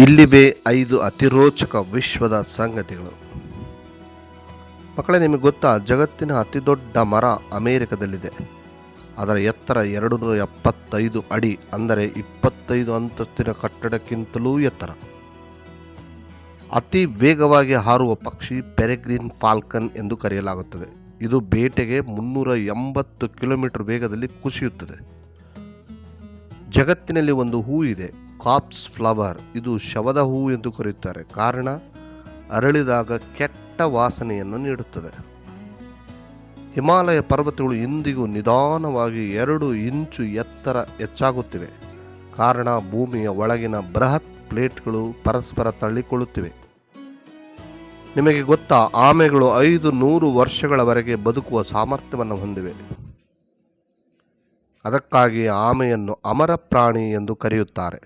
ಇಲ್ಲಿವೆ ಐದು ಅತಿರೋಚಕ ವಿಶ್ವದ ಸಂಗತಿಗಳು. ಮಕ್ಕಳೇ, ನಿಮಗೆ ಗೊತ್ತಾ, ಜಗತ್ತಿನ ಅತಿದೊಡ್ಡ ಮರ ಅಮೇರಿಕದಲ್ಲಿದೆ. ಅದರ ಎತ್ತರ ಎರಡು ನೂರ ಎಪ್ಪತ್ತೈದು ಅಡಿ, ಅಂದರೆ ಇಪ್ಪತ್ತೈದು ಅಂತಸ್ತಿನ ಕಟ್ಟಡಕ್ಕಿಂತಲೂ ಎತ್ತರ. ಅತಿ ವೇಗವಾಗಿ ಹಾರುವ ಪಕ್ಷಿ ಪೆರೆಗ್ರೀನ್ ಫಾಲ್ಕನ್ ಎಂದು ಕರೆಯಲಾಗುತ್ತದೆ. ಇದು ಬೇಟೆಗೆ ಮುನ್ನೂರ ಎಂಬತ್ತು ಕಿಲೋಮೀಟರ್ ವೇಗದಲ್ಲಿ ಕುಸಿಯುತ್ತದೆ. ಜಗತ್ತಿನಲ್ಲಿ ಒಂದು ಹೂ ಇದೆ. ಕಾಪ್ಸ್ ಫ್ಲವರ್, ಇದು ಶವದ ಹೂವು ಎಂದು ಕರೆಯುತ್ತಾರೆ. ಕಾರಣ, ಅರಳಿದಾಗ ಕೆಟ್ಟ ವಾಸನೆಯನ್ನು ನೀಡುತ್ತದೆ. ಹಿಮಾಲಯ ಪರ್ವತಗಳು ಇಂದಿಗೂ ನಿಧಾನವಾಗಿ ಎರಡು ಇಂಚು ಎತ್ತರ ಹೆಚ್ಚಾಗುತ್ತಿವೆ. ಕಾರಣ, ಭೂಮಿಯ ಒಳಗಿನ ಬೃಹತ್ ಪ್ಲೇಟ್ಗಳು ಪರಸ್ಪರ ತಳ್ಳಿಕೊಳ್ಳುತ್ತಿವೆ. ನಿಮಗೆ ಗೊತ್ತಾ, ಆಮೆಗಳು ಐದು ನೂರು ವರ್ಷಗಳವರೆಗೆ ಬದುಕುವ ಸಾಮರ್ಥ್ಯವನ್ನು ಹೊಂದಿವೆ. ಅದಕ್ಕಾಗಿ ಆಮೆಯನ್ನು ಅಮರ ಪ್ರಾಣಿ ಎಂದು ಕರೆಯುತ್ತಾರೆ.